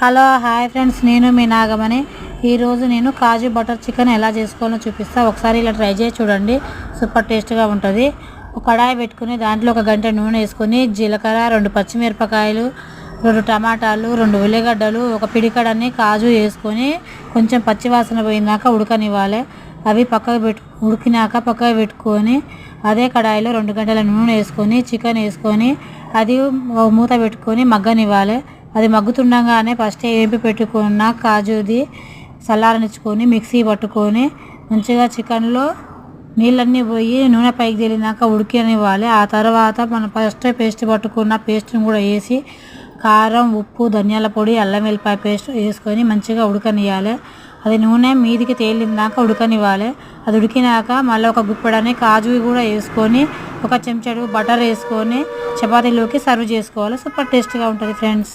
Hello hi friends నేను మీ నాగమని ఈరోజు నేను కాజు బటర్ చికెన్ ఎలా చేసుకోవాలో చూపిస్తా. ఒకసారి ఇలా ట్రై చేసి చూడండి. సూపర్ టేస్ట్గా ఉంటుంది. ఒక కడాయి పెట్టుకుని దాంట్లో ఒక గంట నూనె వేసుకొని జీలకర్ర రెండు పచ్చిమిరపకాయలు రెండు టమాటాలు రెండు ఉల్లిగడ్డలు ఒక పిడికడన్ని కాజు వేసుకొని కొంచెం పచ్చివాసన పోయినాక ఉడకనివ్వాలి. అవి పక్కకు పెట్టు ఉడికినాక పక్కకు పెట్టుకొని అదే కడాయిలో రెండు గంటల నూనె వేసుకొని చికెన్ వేసుకొని అది మూత పెట్టుకొని మగ్గనివ్వాలి. అది మగ్గుతుండగానే ఫస్ట్ వేపి పెట్టుకున్న కాజుది చల్లారనిచ్చుకొని మిక్సీ పట్టుకొని మంచిగా చికెన్లో నీళ్ళన్నీ పోయి నూనె పైకి తేలినాక ఉడికనివ్వాలి. ఆ తర్వాత మనం ఫస్ట్ పేస్ట్ పట్టుకున్న పేస్ట్ని కూడా వేసి కారం ఉప్పు ధనియాల పొడి అల్లం వెల్లిపాయ పేస్ట్ వేసుకొని మంచిగా ఉడకనివ్వాలి అది నూనె మీదికి తేలినాక ఉడకనివ్వాలి. అది ఉడికినాక మళ్ళీ ఒక గుప్పెడని కాజు కూడా వేసుకొని ఒక చెంచాడు బటర్ వేసుకొని చపాతీలోకి సర్వ్ చేసుకోవాలి. సూపర్ టేస్ట్గా ఉంటుంది ఫ్రెండ్స్.